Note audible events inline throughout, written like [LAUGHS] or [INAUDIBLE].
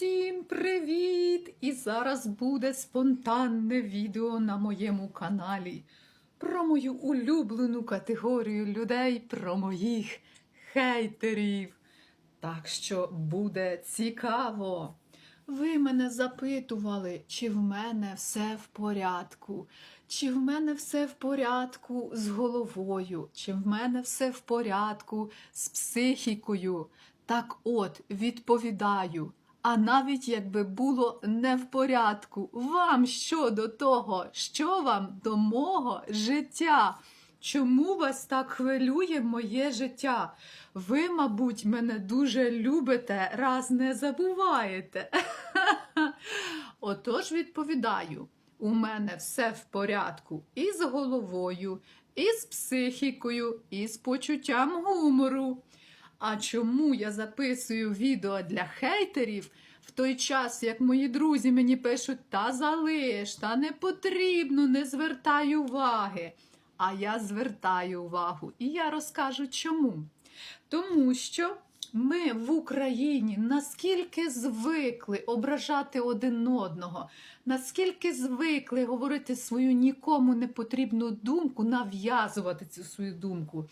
Всім привіт! І зараз буде спонтанне відео на моєму каналі про мою улюблену категорію людей, про моїх хейтерів. Так що буде цікаво. Ви мене запитували, чи в мене все в порядку, чи в мене все в порядку з головою, чи в мене все в порядку з психікою. Так от, відповідаю. А навіть якби було не в порядку, вам що до того, що вам до мого життя? Чому вас так хвилює моє життя? Ви, мабуть, мене дуже любите, раз не забуваєте. [LAUGHS] Отож відповідаю: у мене все в порядку і з головою, і з психікою, і з почуттям гумору. А чому я записую відео для хейтерів в той час, як мої друзі мені пишуть, та залиш, та не потрібно, не звертай уваги. А я звертаю увагу і я розкажу чому. Тому що ми в Україні наскільки звикли ображати один одного, наскільки звикли говорити свою нікому не потрібну думку, нав'язувати цю свою думку.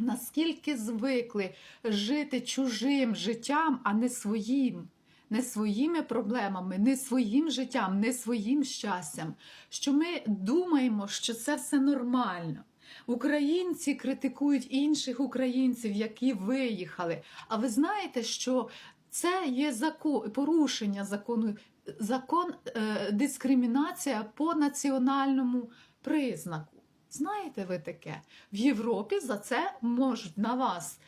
Наскільки звикли жити чужим життям, а не своїм, не своїми проблемами, не своїм життям, не своїм щастям, що ми думаємо, що це все нормально. Українці критикують інших українців, які виїхали. А ви знаєте, що це є закон, порушення закону, закон е, дискримінація по національному признаку. Знаєте ви таке? В Європі за це можуть на вас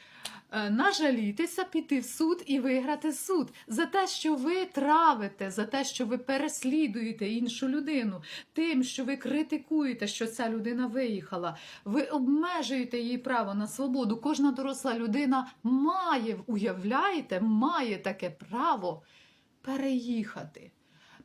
е, нажалітися, піти в суд і виграти суд за те, що ви травите, за те, що ви переслідуєте іншу людину, тим, що ви критикуєте, що ця людина виїхала, ви обмежуєте її право на свободу. Кожна доросла людина має, уявляєте, має таке право переїхати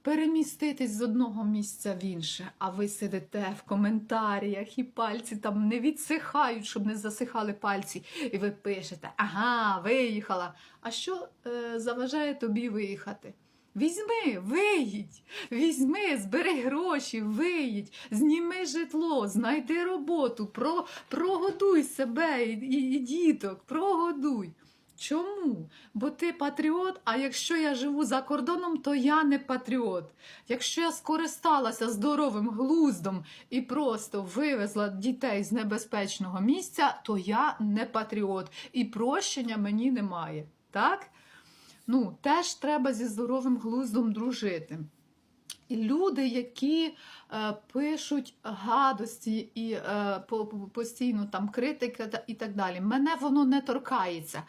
переміститись з одного місця в інше, а ви сидите в коментарях і пальці там не відсихають, щоб не засихали пальці. І ви пишете: ага, виїхала. А що е, заважає тобі виїхати? Візьми, виїдь, візьми, збери гроші, виїдь, зніми житло, знайди роботу, про, прогодуй себе і, і, і діток, прогодуй. Чому? Бо ти патріот, а якщо я живу за кордоном, то я не патріот. Якщо я скористалася здоровим глуздом і просто вивезла дітей з небезпечного місця, то я не патріот. І прощення мені немає. Так? Ну, теж треба зі здоровим глуздом дружити. І люди, які е, пишуть гадості і е, по, по- постійно там критика і так далі, мене воно не торкається.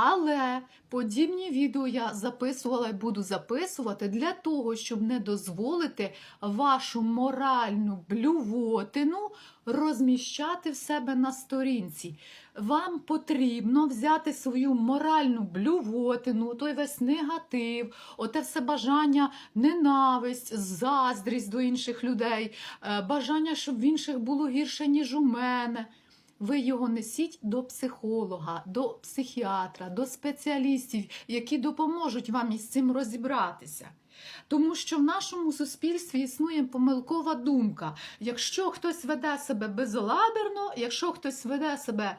Але подібні відео я записувала і буду записувати для того, щоб не дозволити вашу моральну блювотину розміщати в себе на сторінці. Вам потрібно взяти свою моральну блювотину, той весь негатив, оте все бажання, ненависть, заздрість до інших людей, е, бажання, щоб в інших було гірше, ніж у мене. Ви його несіть до психолога, до психіатра, до спеціалістів, які допоможуть вам із цим розібратися. Тому що в нашому суспільстві існує помилкова думка. Якщо хтось веде себе безоладерно, якщо хтось веде себе,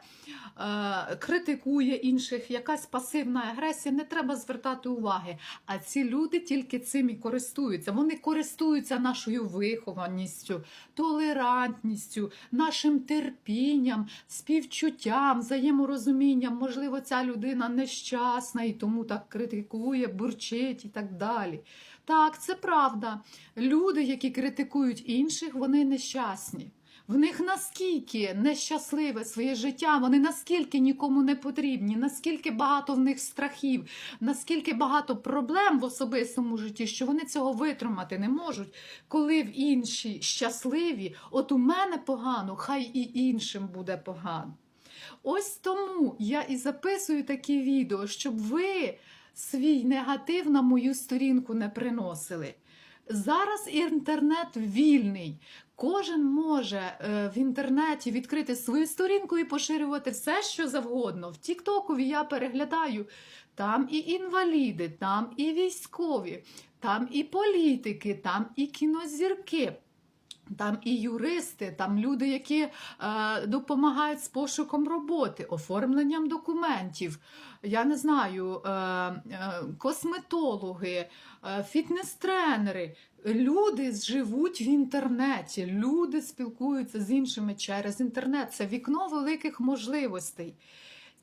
е, критикує інших, якась пасивна агресія, не треба звертати уваги. А ці люди тільки цим і користуються. Вони користуються нашою вихованістю, толерантністю, нашим терпінням, співчуттям, взаєморозумінням. Можливо, ця людина нещасна і тому так критикує, бурчить і так далі. Так, це правда. Люди, які критикують інших, вони нещасні. В них наскільки нещасливе своє життя, вони наскільки нікому не потрібні, наскільки багато в них страхів, наскільки багато проблем в особистому житті, що вони цього витримати не можуть. Коли в інші щасливі, от у мене погано, хай і іншим буде погано. Ось тому я і записую такі відео, щоб ви свій негатив на мою сторінку не приносили. Зараз інтернет вільний. Кожен може е, в інтернеті відкрити свою сторінку і поширювати все, що завгодно. В Тіктокові я переглядаю там і інваліди, там і військові, там і політики, там і кінозірки. Там і юристи, там люди, які е, допомагають з пошуком роботи, оформленням документів, я не знаю, е, е, косметологи, е, фітнес-тренери. Люди живуть в інтернеті, люди спілкуються з іншими через інтернет. Це вікно великих можливостей.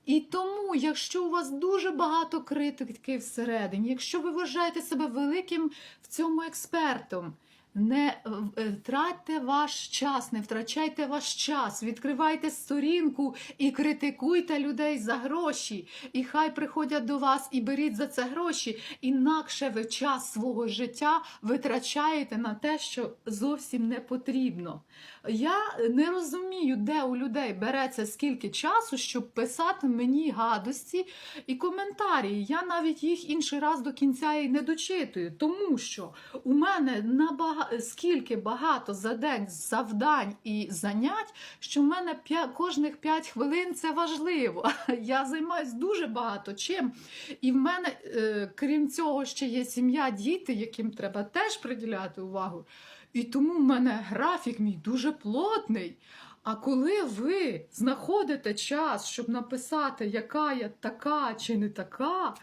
І тому, якщо у вас дуже багато критики всередині, якщо ви вважаєте себе великим в цьому експертом, не е, тратьте ваш час, не втрачайте ваш час, відкривайте сторінку і критикуйте людей за гроші. І хай приходять до вас і беріть за це гроші. Інакше ви час свого життя витрачаєте на те, що зовсім не потрібно. Я не розумію, де у людей береться скільки часу, щоб писати мені гадості і коментарі. Я навіть їх інший раз до кінця і не дочитую, тому що у мене набага... скільки багато за день завдань і занять, що в мене п'я... кожних 5 хвилин це важливо. [LAUGHS] Я займаюся дуже багато чим. І в мене, е, крім цього, ще є сім'я, діти, яким треба теж приділяти увагу. І тому в мене графік мій дуже плотний. А коли ви знаходите час, щоб написати, яка я така чи не така,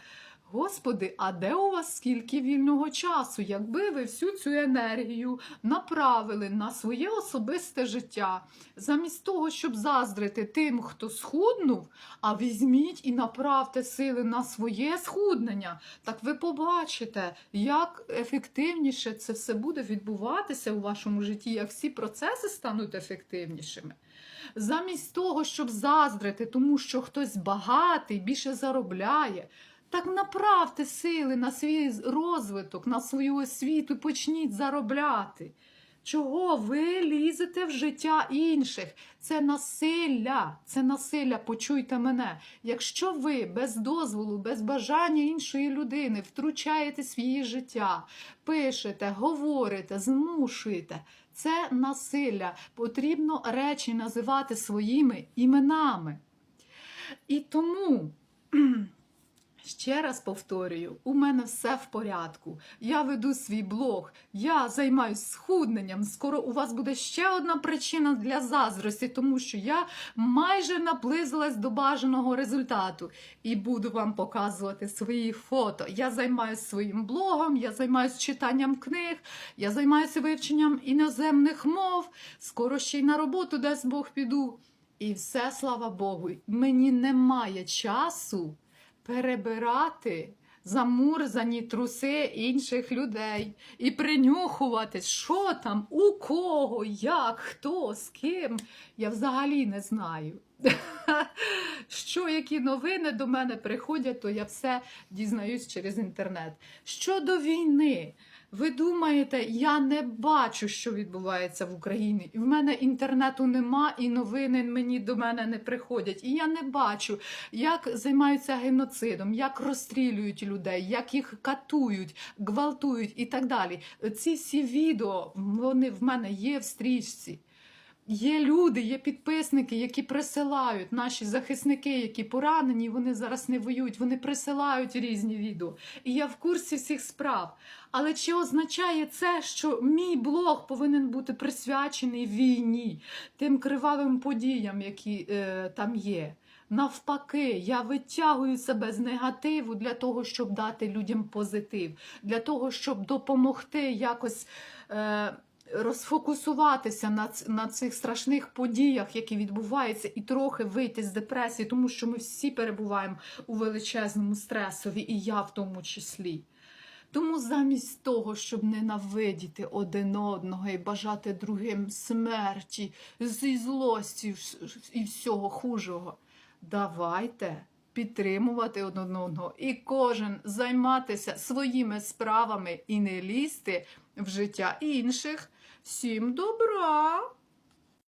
Господи, а де у вас скільки вільного часу? Якби ви всю цю енергію направили на своє особисте життя, замість того, щоб заздрити тим, хто схуднув, а візьміть і направте сили на своє схуднення, так ви побачите, як ефективніше це все буде відбуватися у вашому житті, як всі процеси стануть ефективнішими. Замість того, щоб заздрити, тому що хтось багатий, більше заробляє. Так направте сили на свій розвиток, на свою освіту, почніть заробляти. Чого ви лізете в життя інших? Це насилля, це насилля, почуйте мене. Якщо ви без дозволу, без бажання іншої людини втручаєтесь в її життя, пишете, говорите, змушуєте, це насилля. Потрібно речі називати своїми іменами. І тому. Ще раз повторюю, у мене все в порядку. Я веду свій блог, я займаюся схудненням. Скоро у вас буде ще одна причина для заздрості, тому що я майже наблизилась до бажаного результату і буду вам показувати свої фото. Я займаюся своїм блогом, я займаюся читанням книг, я займаюся вивченням іноземних мов. Скоро ще й на роботу дасть Бог піду. І все, слава Богу, мені немає часу перебирати замурзані труси інших людей і принюхуватись, що там, у кого, як, хто, з ким. Я взагалі не знаю. [LAUGHS] Що, які новини до мене приходять, то я все дізнаюсь через інтернет. Щодо війни, ви думаєте, я не бачу, що відбувається в Україні. І в мене інтернету нема, і новини мені до мене не приходять. І я не бачу, як займаються геноцидом, як розстрілюють людей, як їх катують, гвалтують і так далі. Ці всі відео вони в мене є в стрічці. Є люди, є підписники, які присилають наші захисники, які поранені, вони зараз не воюють, вони присилають різні відео. І я в курсі всіх справ. Але чи означає це, що мій блог повинен бути присвячений війні, тим кривавим подіям, які е, там є? Навпаки, я витягую себе з негативу для того, щоб дати людям позитив, для того, щоб допомогти якось. Е, розфокусуватися на, на цих страшних подіях, які відбуваються, і трохи вийти з депресії, тому що ми всі перебуваємо у величезному стресові, і я в тому числі. Тому замість того, щоб ненавидіти один одного і бажати другим смерті, зі злості і всього хужого, давайте підтримувати один одного і кожен займатися своїми справами і не лізти в життя інших. Всім добра!